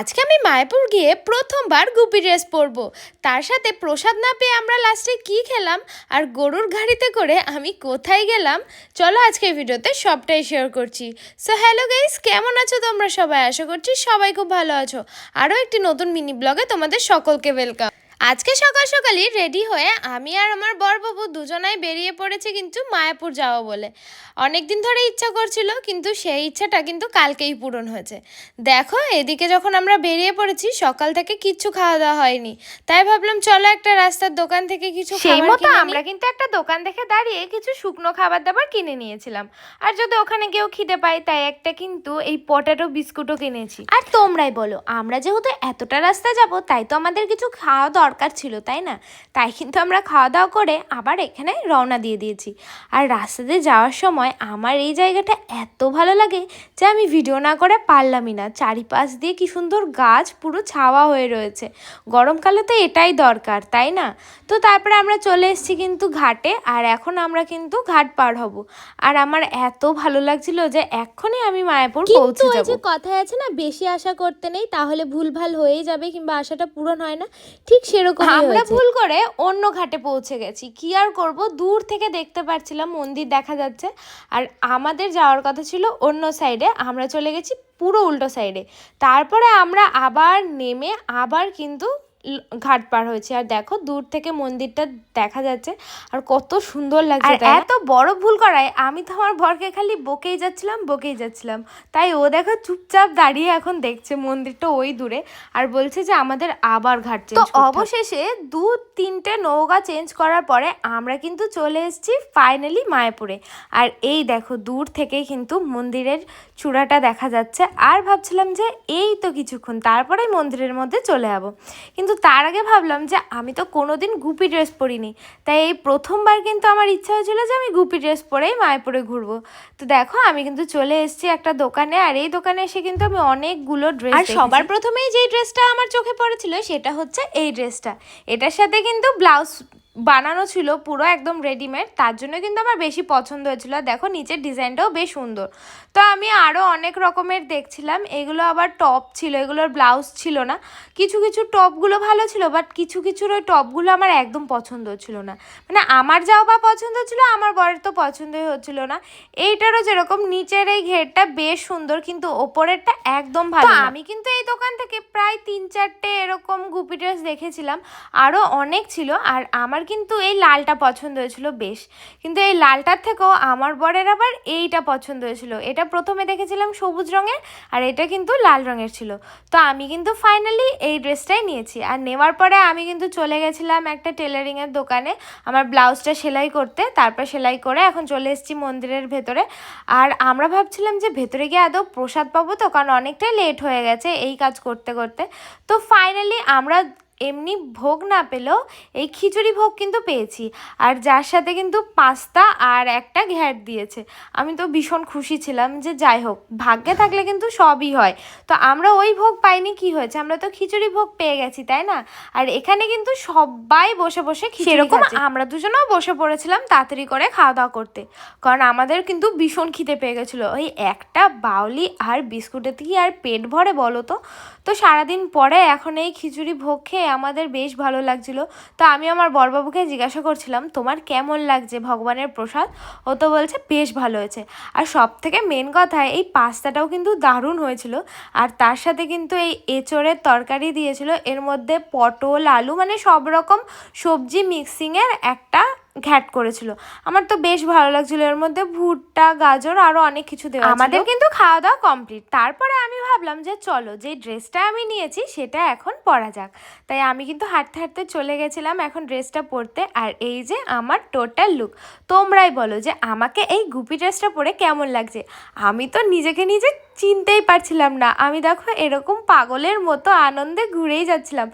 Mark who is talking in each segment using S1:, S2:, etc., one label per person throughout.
S1: আজকে আমি মায়াপুর গিয়ে প্রথমবার গুপি ড্রেস পরব। তার সাথে প্রসাদ না পেয়ে আমরা লাস্টে কি খেলাম? আর গরুর গাড়িতে করে আমি কোথায় গেলাম? চলো আজকে ভিডিওতে সবটাই শেয়ার করছি। সো হ্যালো গাইস কেমন আছো তোমরা সবাই? আশা করছি সবাই খুব ভালো আছো। আরও একটি নতুন মিনি ব্লগে তোমাদের সকলকে ওয়েলকাম আজকে সকাল সকালই রেডি হয়ে আমি আর আমার বরবাবু দুজনাই বেরিয়ে পড়েছি কিন্তু মায়াপুর যাওয়া বলে। অনেক দিন ধরে ইচ্ছা করছিল কিন্তু সেই ইচ্ছাটা কিন্তু কালকেই পূরণ হয়েছে। দেখো এদিকে যখন আমরা বেরিয়ে পড়েছি সকাল থেকে কিচ্ছু খাওয়া দাওয়া হয়নি। তাই ভাবলাম চলো একটা রাস্তার দোকান থেকে কিছু
S2: সেই মতো আমরা কিন্তু একটা দোকান দেখে দাঁড়িয়ে কিছু শুকনো খাবার দাবার কিনে নিয়েছিলাম। আর যদি ওখানে কেউ খিদে পায় তাই একটা কিন্তু এই পটেটো বিস্কুটও কিনেছি। আর তোমরাই বলো আমরা যেহেতু এতটা রাস্তা যাব তাই তো আমাদের কিছু খাওয়া দরকার ছিল তাই না? তাই কিন্তু আমরা খাওয়া দাওয়া করে আবার এখানে রওনা দিয়ে দিয়েছি। আর রাস্তাতে যাওয়ার সময় আমার এই জায়গাটা এত ভালো লাগে যে আমি ভিডিও না করে পারলামই না। চারিপাশ দিয়ে কি সুন্দর গাছ পুরো ছাওয়া হয়ে রয়েছে। গরমকালে তো এটাই দরকার তাই না? তো তারপরে আমরা চলে এসেছি কিন্তু ঘাটে আর এখন আমরা কিন্তু ঘাট পার হব। আর আমার এত ভালো লাগছিল যে এক্ষুনি আমি মায়াপুর পৌঁছে
S1: ওই যে
S2: যাব
S1: কথায় আছে না বেশি আশা করতে নেই তাহলে ভুলভাল হয়েই যাবে কিংবা আশাটা পূরণ হয় না। ঠিক সেরকম
S2: আমরা ভুল করে অন্য ঘাটে পৌঁছে গেছি। কি আর করব? দূর থেকে দেখতে পাচ্ছিলাম মন্দির দেখা যাচ্ছে। আর আমাদের যাওয়ার কথা ছিল অন্য সাইডে আমরা চলে গেছি পুরো উল্টো সাইডে তারপরে আমরা আবার নেমে আবার কিন্তু ঘাট পার হয়েছে। আর দেখো দূর থেকে মন্দিরটা দেখা যাচ্ছে। আর কত সুন্দর লাগছে
S1: না?
S2: এত বড় ভুল করায় আমি তো আমার ভরকে খালি বকেই যাচ্ছিলাম বকেই যাচ্ছিলাম। তাই ও দেখো চুপচাপ দাঁড়িয়ে এখন দেখছে মন্দিরটা ওই দূরে আর বলছে যে আমাদের আবার ঘাট তো অবশেষে দু তিনটে নৌকা চেঞ্জ করার পরে আমরা কিন্তু চলে এসেছি ফাইনালি মায়াপুরে। আর এই দেখো দূর থেকেই কিন্তু মন্দিরের চূড়াটা দেখা যাচ্ছে। আর ভাবছিলাম যে এই তো কিছুক্ষণ তারপরেই মন্দিরের মধ্যে চলে যাব। কিন্তু তার আগে ভাবলাম যে আমি তো কোনো দিন গুপি ড্রেস পরিনি। তাই এই প্রথমবার কিন্তু আমার ইচ্ছা হয়েছিল যে আমি গুপি ড্রেস পরেই মায়াপুরে ঘুরবো। তো দেখো আমি কিন্তু চলে এসেছি একটা দোকানে আর এই দোকানে এসে কিন্তু আমি অনেকগুলো ড্রেস
S1: আর সবার প্রথমেই যেই ড্রেসটা আমার চোখে পড়েছিল সেটা হচ্ছে
S2: এই ড্রেসটা। এটার সাথে কিন্তু ব্লাউজ বানানো ছিল পুরো একদম রেডিমেড তার জন্য কিন্তু আমার বেশি পছন্দ হয়েছিল। আর দেখো নিচের ডিজাইনটাও বেশ সুন্দর। তো আমি আরও অনেক রকমের দেখছিলাম। এগুলো আবার টপ ছিল এগুলোর ব্লাউজ ছিল না। কিছু কিছু টপগুলো ভালো ছিল বাট কিছু কিছুর ওই টপগুলো আমার একদম পছন্দ ছিল না। মানে আমার যাও বা পছন্দ ছিল আমার বরের তো পছন্দই হচ্ছিল না। এইটারও যেরকম নিচের এই ঘেরটা বেশ সুন্দর কিন্তু ওপরেরটা একদম ভালো আমি কিন্তু এই দোকান থেকে প্রায় তিন চারটে এরকম গুপি ড্রেস দেখেছিলাম। আরও অনেক ছিল আর আমার কিন্তু এই লালটা পছন্দ হয়েছিল বেশ। কিন্তু এই লালটার থেকেও আমার বরের আবার এইটা পছন্দ হয়েছিল। এটা প্রথমে দেখেছিলাম সবুজ রঙের আর এটা কিন্তু লাল রঙের ছিল। তো আমি কিন্তু ফাইনালি এই ড্রেসটাই নিয়েছি। আর নেওয়ার পরে আমি কিন্তু চলে গেছিলাম একটা টেলারিংয়ের দোকানে। আমার ব্লাউজটা সেলাই করতে। তারপর সেলাই করে এখন চলে এসেছি মন্দিরের ভেতরে। আর আমরা ভাবছিলাম যে ভেতরে গিয়ে আদৌ প্রসাদ পাবো তো, কারণ অনেকটাই লেট হয়ে গেছে এই কাজ করতে করতে। তো ফাইনালি আমরা এমনি ভোগ না পেলেও এই খিচুড়ি ভোগ কিন্তু পেয়েছি। আর যার সাথে কিন্তু পাস্তা আর একটা ঘ্যাট দিয়েছে। আমি তো ভীষণ খুশি ছিলাম যে যাই হোক ভাগ্যে থাকলে কিন্তু সবই হয়। তো আমরা ওই ভোগ পাইনি কি হয়েছে? আমরা তো খিচুড়ি ভোগ পেয়ে গেছি তাই না? আর এখানে কিন্তু সবাই বসে বসে সেরকম আমরা দুজনেও বসে পড়েছিলাম তাড়াতাড়ি করে খাওয়া দাওয়া করতে। কারণ আমাদের কিন্তু ভীষণ খিদে পেয়ে গেছিল। ওই একটা বাউলি আর বিস্কুটের কি আর পেট ভরে বলো তো? তো সারাদিন পরে এখন এই খিচুড়ি ভোগ খেয়ে আমাদের বেশ ভালো লাগছিল। তো আমি আমার বরবাবুকে জিজ্ঞাসা করছিলাম, তোমার কেমন লাগছে ভগবানের প্রসাদ? ও তো বলছে, বেশ ভালো হয়েছে। আর সব থেকে মেন কথা, এই পাস্তাটাও কিন্তু দারুণ হয়েছিল। আর তার সাথে কিন্তু এই এঁচড়ের তরকারি দিয়েছিল। এর মধ্যে পটল, আলু মানে সব রকম সবজি মিক্সিংয়ের একটা ঘ্যাট করেছিল। আমার তো বেশ ভালো লাগছিল। এর মধ্যে ভুট্টা, গাজর আরও অনেক কিছু দেওয়া আমাদের কিন্তু খাওয়া দাওয়া কমপ্লিট। তারপরে আমি ভাবলাম যে চলো, যে ড্রেসটা আমি নিয়েছি সেটা এখন পরা যাক। তাই আমি কিন্তু হাঁটতে হাঁটতে চলে গেছিলাম এখন ড্রেসটা পরতে। আর এই যে আমার টোটাল লুক তোমরাই বলো যে আমাকে এই গুপি ড্রেসটা পরে কেমন লাগছে? আমি তো নিজেকে নিজে চিনতেই পারছিলাম না। আমি দেখো এরকম পাগলের মতো আনন্দে ঘুরেই যাচ্ছিলাম।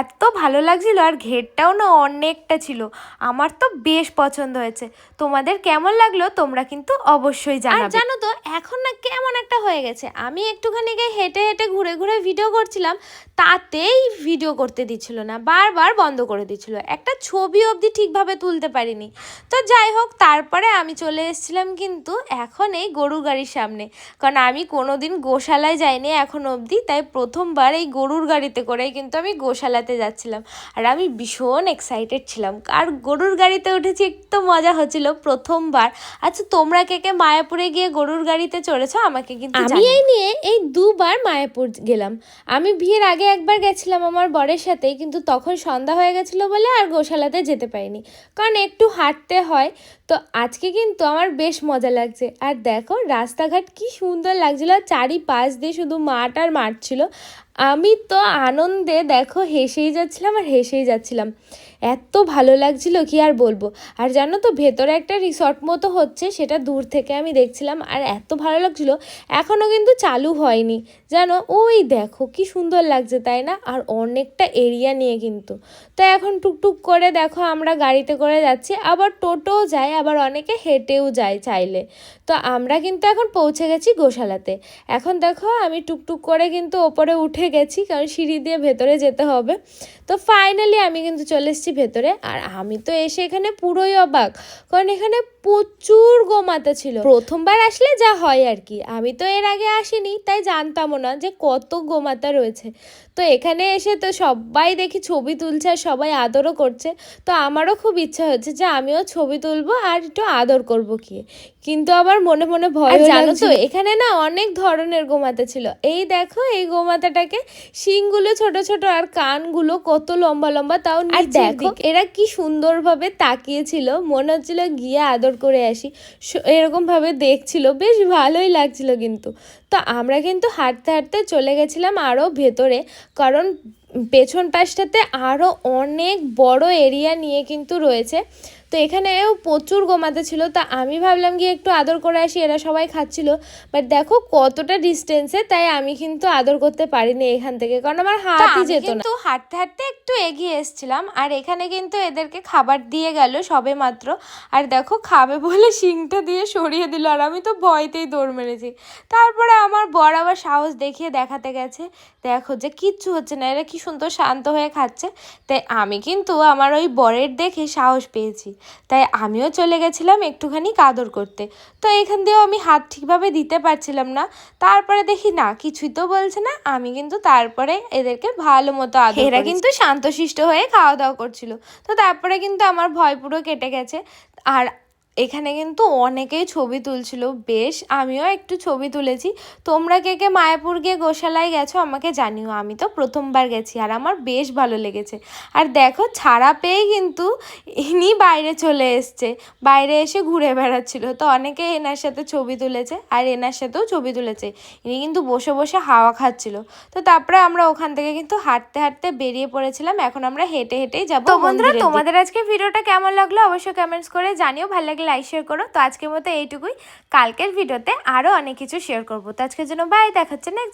S2: এত ভালো লাগছিল আর ঘেরটাও না অনেকটা ছিল। আমার তো বেশ পছন্দ হয়েছে। তোমাদের কেমন লাগল তোমরা কিন্তু অবশ্যই জানো
S1: জানো তো এখন না কেমন একটা হয়ে গেছে। আমি একটুখানি গিয়ে হেঁটে হেঁটে ঘুরে ঘুরে ভিডিও করছিলাম তাতেই ভিডিও করতে দিচ্ছিল না বারবার বন্ধ করে দিচ্ছিল। একটা ছবি অবধি ঠিকভাবে তুলতে পারিনি। তো যাই হোক তারপরে আমি চলে এসেছিলাম কিন্তু এখন এই গরু গাড়ির সামনে। কারণ আমি কোনো কোনোদিন গোশালায় যাইনি এখন অবধি তাই প্রথমবার এই গরুর গাড়িতে করেই কিন্তু আমি গোশালাতে যাচ্ছিলাম। আর আমি ভীষণ এক্সাইটেড ছিলাম। আর গরুর গাড়িতে উঠেছি একটু মজা হচ্ছিল প্রথমবার। আচ্ছা তোমরা কে কে মায়াপুরে গিয়ে গরুর গাড়িতে চড়েছো আমাকে কিন্তু
S2: আমি এই নিয়ে এই দুবার মায়াপুর গেলাম। আমি বিয়ের আগে একবার গেছিলাম আমার বরের সাথে কিন্তু তখন সন্ধ্যা হয়ে গেছিল বলে আর গোশালাতে যেতে পারিনি। কারণ একটু হাঁটতে হয় তো আজকে কিন্তু আমার বেশ মজা লাগছে। আর দেখো, রাস্তাঘাট কি সুন্দর লাগছিল। চারিপাশ দিয়ে শুধু মাঠ আর মাঠ ছিল। আমি তো আনন্দে দেখো হেসেই যাচ্ছিলাম আর হেসেই যাচ্ছিলাম। এত ভালো লাগছিল, কি আর বলব? আর জানো তো, ভেতরে একটা রিসর্ট মতো হচ্ছে, সেটা দূর থেকে আমি দেখছিলাম আর এত ভালো লাগছিল এখনও কিন্তু চালু হয়নি। জানো, ওই দেখো, কি সুন্দর লাগছে, তাই না? আর অনেকটা এরিয়া নিয়ে কিন্তু। তো এখন টুকটুক করে দেখো, আমরা গাড়িতে করে যাচ্ছি, আবার টোটোও যায়, আবার অনেকে হেঁটেও যায় চাইলে। তো আমরা কিন্তু এখন পৌঁছে গেছি গোশালাতে। এখন দেখো, আমি টুকটুক করে কিন্তু ওপরে উঠে গেছি, কারণ সিঁড়ি দিয়ে ভেতরে যেতে হবে। তো ফাইনালি আমি কিন্তু চলে এসেছি ভেতরে। আর আমি তো এসে এখানে পুরোই অবাক, কারণ এখানে প্রচুর গোমাতা ছিল। প্রথমবার আসলে যা হয় আর কি। আমি তো এর আগে আসিনি তাই জানতামও না যে কত গোমাতা রয়েছে। তো এখানে এসে তো সবাই দেখি ছবি তুলছে আর সবাই আদরও করছে। তো আমারও খুব ইচ্ছা হচ্ছে যে আমিও ছবি তুলবো আর একটু আদর করব কি কিন্তু আবার মনে মনে ভয় জানো তো এখানে না অনেক ধরনের গোমাতা ছিল। এই দেখো এই গোমাতাটাকে শিংগুলো ছোট ছোট আর কানগুলো কত লম্বা লম্বা তাও আর দেখো এরা কি সুন্দরভাবে তাকিয়েছিল। মনে হচ্ছিল গিয়ে আদর করে আসি। এরকমভাবে দেখছিল, বেশ ভালোই লাগছিল কিন্তু। তো আমরা কিন্তু হাঁটতে হাঁটতে চলে গেছিলাম আরও ভেতরে, কারণ পেছন পাশটাতে আরও অনেক বড় এরিয়া নিয়ে কিন্তু রয়েছে। তো এখানেও প্রচুর গোমাতে ছিল। তা আমি ভাবলাম গিয়ে একটু আদর করে আসি এরা সবাই খাচ্ছিল। বাট দেখো কতটা ডিস্টেন্সে তাই আমি কিন্তু আদর করতে পারিনি এখান থেকে। কারণ আমার
S1: তো
S2: হাতই যেত না।
S1: কিন্তু হাঁটতে হাঁটতে একটু এগিয়ে এসেছিলাম। আর এখানে কিন্তু এদেরকে খাবার দিয়ে গেল সবে মাত্র। আর দেখো খাবে বলে শিংটা দিয়ে সরিয়ে দিল। আর আমি তো ভয়তেই দৌড় মেরেছি। তারপরে আমার বর আবার সাহস দেখিয়ে দেখাতে গেছে। দেখো যে কিচ্ছু হচ্ছে না এরা কি সুন্দর শান্ত হয়ে খাচ্ছে। তাই আমি কিন্তু আমার ওই বরের দেখে সাহস পেয়েছি। তাই আমিও চলে গেছিলাম একটুখানি কাদর করতে। তো এখান দিয়েও আমি হাত ঠিকভাবে দিতে পারছিলাম না। তারপরে দেখি না কিছুই তো বলছে না। আমি কিন্তু তারপরে এদেরকে ভালো মতো আদর এরা কিন্তু শান্তশিষ্ট হয়ে খাওয়া দাওয়া করছিল। তো তারপরে কিন্তু আমার ভয় পুরো কেটে গেছে। আর এখানে কিন্তু অনেকেই ছবি তুলছিল। বেশ আমিও একটু ছবি তুলেছি। তোমরা কে কে মায়াপুর গিয়ে গোশালায় গেছো আমাকে জানিও। আমি তো প্রথমবার গেছি আর আমার বেশ ভালো লেগেছে। আর দেখো ছাড়া পেয়ে কিন্তু ইনি বাইরে চলে এসছে। বাইরে এসে ঘুরে বেড়াচ্ছিল। তো অনেকে এনার সাথে ছবি তুলেছে আর এনার সাথেও ছবি তুলেছে। ইনি কিন্তু বসে বসে হাওয়া খাচ্ছিল। তো তারপরে আমরা ওখান থেকে কিন্তু হাঁটতে হাঁটতে বেরিয়ে পড়েছিলাম। এখন আমরা হেঁটে হেঁটেই যাব বন্ধুরা তোমাদের আজকে ভিডিওটা কেমন লাগল? অবশ্যই কমেন্টস করে জানিও। ভালো লাগলে লাইক শেয়ার করো। তো আজকের মতো এইটুকুই। কালকের ভিডিওতে আরও অনেক কিছু শেয়ার করব। তো আজকের জন্য বাই দেখাচ্ছে নেক্সট